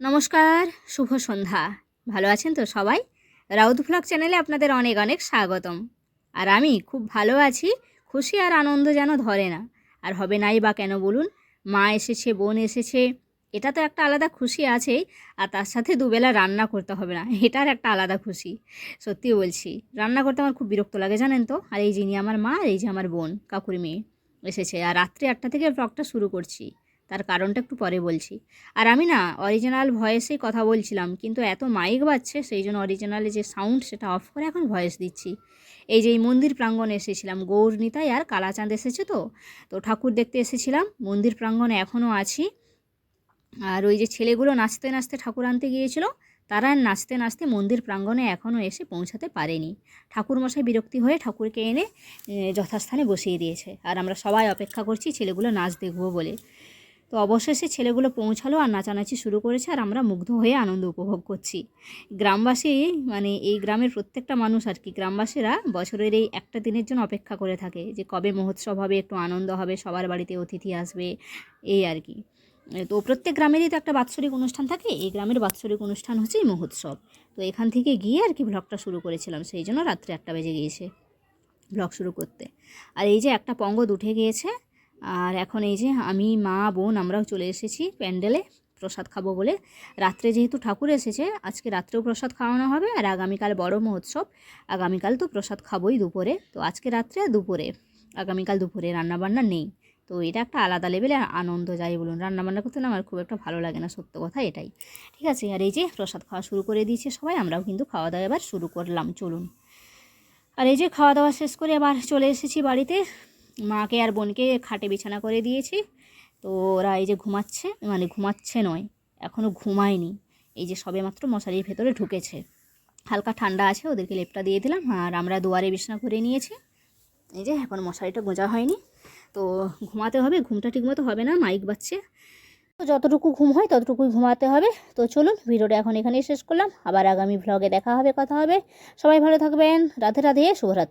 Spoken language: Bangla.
নমস্কার, শুভ সন্ধ্যা। ভালো আছেন তো সবাই? রাউত ভ্লগ চ্যানেলে আপনাদের অনেক অনেক স্বাগতম। আর আমি খুব ভালো আছি, খুশি আর আনন্দ যেন ধরে না। আর হবে নাই বা কেন বলুন, মা এসেছে, বোন এসেছে, এটা তো একটা আলাদা খুশি আছেই, আর তার সাথে দুবেলা রান্না করতে হবে না, এটার একটা আলাদা খুশি। সত্যি বলছি, রান্না করতে আমার খুব বিরক্ত লাগে, জানেন তো? আর এই যিনি আমার মা, আর এই যে আমার বোন, কাকুর মেয়ে, এসেছে। আর রাত্রি আটটা থেকে ব্লগটা শুরু করছি। তার কারণটা একটু পরে বলছি। আর আমি না অরিজিনাল ভয়েসেই কথা বলছিলাম, কিন্তু এত মাইক বাজছে, সেই জন্য অরিজিনালে যে সাউন্ড সেটা অফ করে এখন ভয়েস দিচ্ছি। এই যে এই মন্দির প্রাঙ্গণে এসেছিলাম গৌর নিতাই আর কালাচাঁদ এসেছে তো? তো ঠাকুর দেখতে এসেছিলাম, মন্দির প্রাঙ্গণে এখনও আছি। আর ওই যে ছেলেগুলো নাচতে নাচতে ঠাকুর আনতে গিয়েছিল, তারা নাচতে নাচতে মন্দির প্রাঙ্গণে এখনও এসে পৌঁছাতে পারেনি। ঠাকুরমশাই বিরক্তি হয়ে ঠাকুরকে এনে যথাস্থানে বসিয়ে দিয়েছে। আর আমরা সবাই অপেক্ষা করছি ছেলেগুলো নাচ দেখব বলে। তো অবশেষে ছেলেগুলো পৌঁছালো আর নাচানাচি শুরু করেছে আর আমরা মুগ্ধ হয়ে আনন্দ উপভোগ করছি। গ্রামবাসী মানে এই গ্রামের প্রত্যেকটা মানুষ আর কি, গ্রামবাসীরা বছরের এই একটা দিনের জন্য অপেক্ষা করে থাকে যে কবে মহোৎসব হবে, একটু আনন্দ হবে, সবার বাড়িতে অতিথি আসবে, এই আর কি। তো প্রত্যেক গ্রামেরই তো একটা বাৎসরিক অনুষ্ঠান থাকে, এই গ্রামের বাৎসরিক অনুষ্ঠান হচ্ছে এই মহোৎসব। তো এখান থেকে গিয়ে আর কি ব্লগটা শুরু করেছিলাম, সেই জন্য রাত্রে একটা বেজে গিয়েছে ব্লগ শুরু করতে। আর এই যে একটা পঙ্গদ উঠে গিয়েছে আর এখন এই যে আমি, মা, বোন আমরাও চলে এসেছি প্যান্ডেলে প্রসাদ খাব বলে। রাত্রে যেহেতু ঠাকুর এসেছে, আজকে রাত্রেও প্রসাদ খাওয়ানো হবে আর আগামীকাল বড় মহোৎসব। আগামীকাল তো প্রসাদ খাবোই দুপুরে, তো আজকে রাত্রে দুপুরে। আগামীকাল দুপুরে রান্নাবান্না নেই, তো এটা একটা আলাদা লেভেলে আনন্দ যাই বলুন। রান্নাবান্না করতে না আমার খুব একটা ভালো লাগে না, সত্য কথা এটাই। ঠিক আছে, আর এই যে প্রসাদ খাওয়া শুরু করে দিয়েছে সবাই, আমরাও কিন্তু খাওয়া দাওয়া এবার শুরু করলাম, চলুন। আর এই যে খাওয়া দাওয়া শেষ করে আবার চলে এসেছি বাড়িতে। মাকে আর বোনকে খাটে বিছানা করে দিয়েছি। তো ওরা এই যে ঘুমাচ্ছে মানে ঘুমাচ্ছে নয় এখনও ঘুমায়নি। এই যে সবে মাত্র মশারির ভেতরে ঢুকেছে। হালকা ঠান্ডা আছে, ওদেরকে লেপটা দিয়ে দিলাম আর আমরা দুয়ারে বিছানা করে নিয়েছি। এই যে এখন মশারিটা গোঁজা হয়নি। তো ঘুমাতে হবে, ঘুমটা ঠিকমতো হবে না, মাইক বাচ্চে তো যতটুকু ঘুম হয় ততটুকুই ঘুমাতে হবে। তো চলুন, ভিডিওটা এখন এখানেই শেষ করলাম। আবার আগামী ভ্লগে দেখা হবে, কথা হবে। সবাই ভালো থাকবেন। রাধে রাধে, শুভরাত্রি।